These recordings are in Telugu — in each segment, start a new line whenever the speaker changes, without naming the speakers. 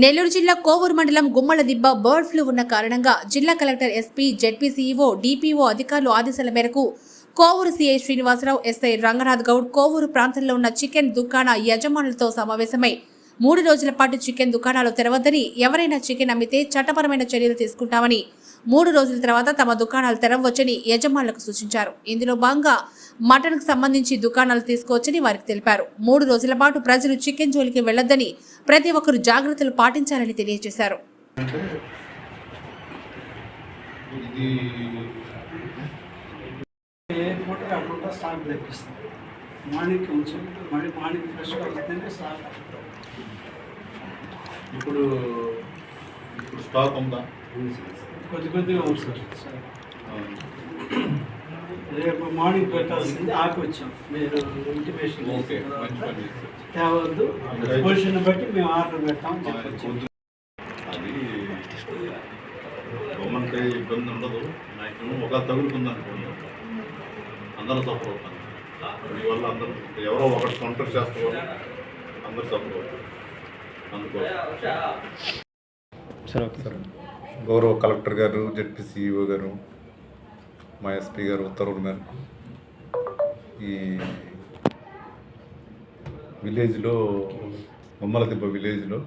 నెల్లూరు జిల్లా కోవూరు మండలం గుమ్మల దిబ్బ బర్డ్ ఫ్లూ ఉన్న కారణంగా జిల్లా కలెక్టర్ ఎస్పీ జెడ్పీసీఈఓ డిపిఓ అధికారులు ఆదేశాల మేరకు కోవూరు సీఐ శ్రీనివాసరావు ఎస్ఐ రంగనాథ్ గౌడ్ కోవూరు ప్రాంతంలో ఉన్న చికెన్ దుకాణ యజమానులతో సమావేశమై మూడు రోజుల పాటు చికెన్ దుకాణాలు తెరవద్దని ఎవరైనా చికెన్ అమ్మితే చట్టపరమైన చర్యలు తీసుకుంటామని మూడు రోజుల తర్వాత తమ దుకాణాలు తెరవచ్చని యజమానులకు సూచించారు. ఇందులో భాగంగా మటన్కు సంబంధించి దుకాణాలు తీసుకోవచ్చని వారికి తెలిపారు. మూడు రోజుల పాటు ప్రజలు చికెన్ జోలికి వెళ్ళొద్దని ప్రతి ఒక్కరు జాగ్రత్తలు పాటించాలని తెలియజేశారు.
మార్నింగ్ కొంచెం మళ్ళీ మార్నింగ్ ఫ్రెష్గా వస్తేనే
ఇప్పుడు ఇప్పుడు స్టాక్ ఉందా?
కొద్ది కొద్దిగా వస్తుంది సార్ రేపు మార్నింగ్ పెట్టాల్సింది ఆకి వచ్చాం. మీరు ఇంటిమేషన్. తేవద్దు. పొజిషన్ బట్టి మేము ఆర్డర్ పెట్టాం
అది గవర్నమెంట్ ఇబ్బంది ఉండదు. నాకు ఒక తగులుతుంది అనుకోండి అందరూ సఫర్ అవుతారు. దీనివల్ల అందరూ ఎవరో ఒకటి కౌంటర్ చేస్తారు. అందరూ సఫర్ అవుతారు. అందుకోసం.
గౌరవ కలెక్టర్ గారు జడ్పీ సిఇఓ గారు మా ఎస్పీ గారు ఉత్తర్వుల మేరకు ఈ విలేజ్లో బొమ్మలదిబ్బ విలేజ్లో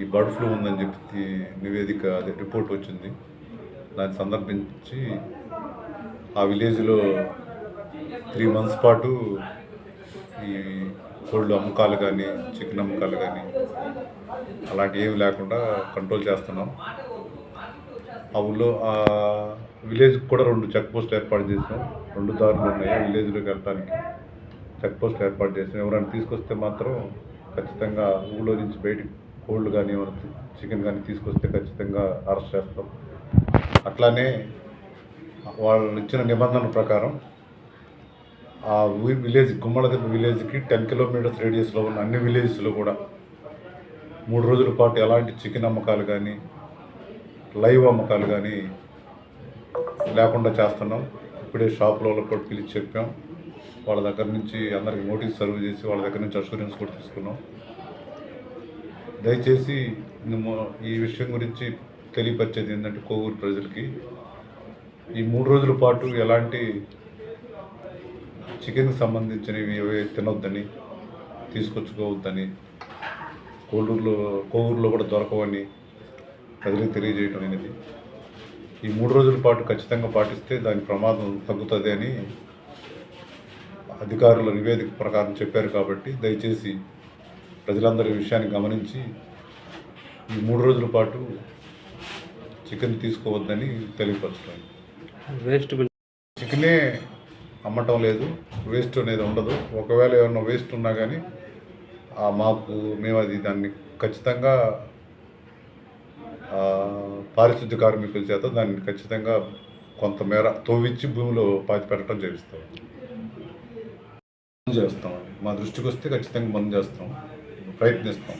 ఈ బర్డ్ ఫ్లూ ఉందని చెప్పి నివేదిక అదే రిపోర్ట్ వచ్చింది. దాన్ని సందర్భించి ఆ విలేజ్లో త్రీ మంత్స్ పాటు కోళ్ళు అమ్మకాలు కానీ చికెన్ అమ్మకాలు కానీ అలాంటివి ఏమి లేకుండా కంట్రోల్ చేస్తున్నాం. ఆ ఊళ్ళో ఆ విలేజ్కి కూడా రెండు చెక్ పోస్ట్ ఏర్పాటు చేసాం. రెండు దారులు ఉన్నాయి విలేజ్లోకి వెళ్ళడానికి చెక్ పోస్ట్ ఏర్పాటు చేసాం. ఎవరైనా తీసుకొస్తే మాత్రం ఖచ్చితంగా ఊళ్ళో నుంచి బయటికి కోళ్ళు కానీ ఏమైనా చికెన్ కానీ తీసుకొస్తే ఖచ్చితంగా అరెస్ట్ చేస్తాం. అట్లానే వాళ్ళు ఇచ్చిన నిబంధనల ప్రకారం ఆ విలేజ్ గుమ్మడదెబ్బ విలేజ్కి టెన్ కిలోమీటర్స్ రేడియస్లో ఉన్న అన్ని విలేజెస్లో కూడా మూడు రోజుల పాటు ఎలాంటి చికెన్ అమ్మకాలు కానీ లైవ్ అమ్మకాలు కానీ లేకుండా చేస్తున్నాం. ఇప్పుడే షాపులో కూడా పిలిచి చెప్పాం. వాళ్ళ దగ్గర నుంచి అందరికి నోటీస్ సర్వ్ చేసి వాళ్ళ దగ్గర నుంచి అష్యూరెన్స్ కూడా తీసుకున్నాం. దయచేసి ఈ విషయం గురించి తెలియపరిచేది ఏంటంటే కోవిడ్ ప్రజలకి ఈ మూడు రోజుల పాటు ఎలాంటి చికెన్కి సంబంధించినవి ఏవి తినొద్దని తీసుకొచ్చుకోవద్దని కోడూరులో కోవూరులో కూడా దొరకవని ప్రజలకు తెలియజేయడం అనేది. ఈ మూడు రోజుల పాటు ఖచ్చితంగా పాటిస్తే దాని ప్రమాదం తగ్గుతుంది అని అధికారుల నివేదిక ప్రకారం చెప్పారు కాబట్టి దయచేసి ప్రజలందరూ విషయాన్ని గమనించి ఈ మూడు రోజుల పాటు చికెన్ తీసుకోవద్దని తెలియపరుస్తున్నాను.
వేస్ట్
చికెనే అమ్మటం లేదు. వేస్ట్ అనేది ఉండదు. ఒకవేళ ఏమన్నా వేస్ట్ ఉన్నా కానీ ఆ మాకు మేము అది దాన్ని ఖచ్చితంగా పారిశుద్ధ్య కార్మికుల చేత దాన్ని ఖచ్చితంగా కొంతమేర తోవిచ్చి భూమిలో పాతి పెట్టడం చేస్తాం చేస్తామండి. మా దృష్టికి వస్తే ఖచ్చితంగా బంద్ చేస్తాం. ప్రయత్నిస్తాం.